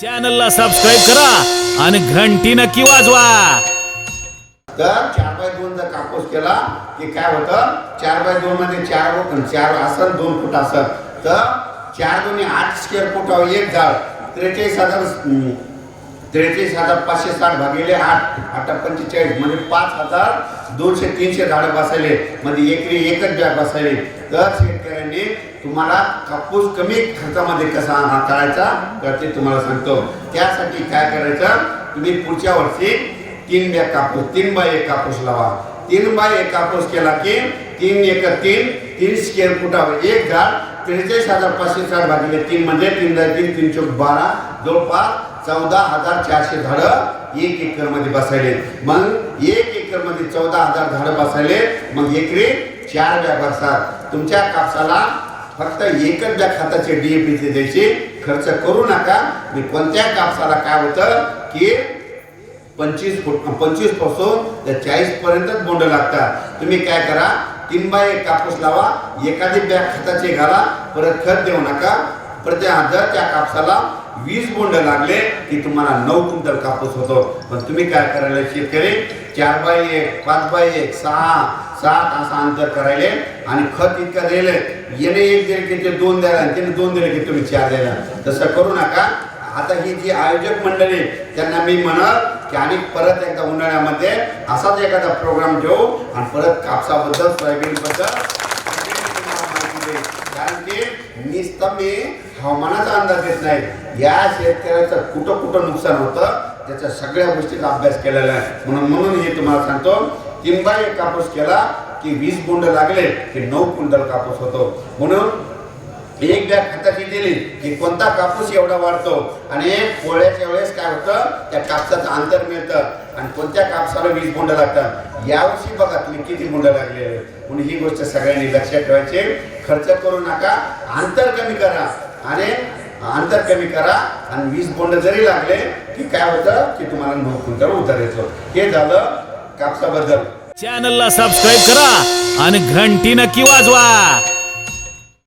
चॅनलला सबस्क्राईब करा आणि घंटी नक्की वाजवा. तर चार बाय दोन जर कापूस केला की काय होतं? चार बाय दोन मध्ये चार व- चार आसन दोन फूट आसन तर चार दोन्ही आठ स्क्वेअर फुटावर एक झाड. त्रेचाळीस हजार त्रेचाळीस हजार पाचशे साठ भागिले आठ. आठ पंचेचाळीस म्हणजे पाच हजार दोनशे तीनशे झाडं बसायले. म्हणजे एकरी एकच बॅग बसायले. तर शेतकऱ्यांनी तुम्हाला कापूस कमी खर्चामध्ये कसा हाताळायचा तर ते तुम्हाला सांगतो. त्यासाठी काय करायचं तुम्ही पुढच्या वर्षी तीन बॅग कापूस तीन बाय एक कापूस लावा. तीन बाय एक कापूस केला की तीन एक तीन तीन स्केअर फुटावर एक झाड त्रेचाळीस हजार पाचशे साठ भागिले तीन म्हणजे तीन दहा तीन तीन चौक बारा जवळपास चौदा हजार चारशे झाडं एक एकरमध्ये बसायले. मग एक एकरमध्ये चौदा हजार झाडं बसायले. मग एकरी चार बॅग बसतात तुमच्या कापसाला फक्त एकच बॅग खताचे डीएपीचे द्यायचे. खर्च करू नका. मी कोणत्या कापसाला काय होतं की पंचवीस फूट पंचवीसपासून ते चाळीस पर्यंतच बोंड लागतात. तुम्ही काय करा तीन बाय एक कापूस लावा एखादी बॅग खताचे घाला परत खत देऊ नका. प्रत्येक जर त्या कापसाला वीस बोंड लागले की तुम्हाला नऊ क्विंटल कापूस होतो. पण तुम्ही काय करायला शेतकरी? चार बाय एक पाच बाय एक सहा सात असं अंतर करायले आणि खत इतकं द्यायले येणे एक दिले की ते दोन द्यायला आणि त्याने दोन दिले की तुम्ही चार द्यायला. तसं करू नका. आता ही जी आयोजक मंडळी त्यांना मी म्हणत की आणि परत एकदा उन्हाळ्यामध्ये असाच एखादा प्रोग्राम ठेवू आणि परत कापसाबद्दल सोयाबीनबद्दल कारण की नुसतं मी हवामानाचा अंदाज येत नाही. या शेतकऱ्याचं कुठं कुठं नुकसान होतं त्याच्या सगळ्या गोष्टीचा अभ्यास केलेला आहे. म्हणून म्हणून हे तुम्हाला सांगतो किंबा एक कापूस केला की वीस बोंड लागले की नऊ क्विंटल कापूस होतो. म्हणून एक बॅग हाताची दिली की कोणता कापूस एवढा वाढतो आणि पोळ्याच्या वेळेस काय होतं? त्या कापसाचं अंतर मिळतं आणि कोणत्या कापसाला वीज बोंड लागतात? यावर्षी बघा तुम्ही किती बोंड लागले म्हणून ही गोष्ट सगळ्यांनी लक्षात ठेवायची. खर्च करू नका अंतर कमी करा आणि अंतर कमी करा आणि वीज बोंड जरी लागले की काय होतं? की तुम्हाला नऊ उतर येतो. हे झालं कापसाबद्दल. चॅनलला सबस्क्राईब करा आणि घंटी नक्की वाजवा.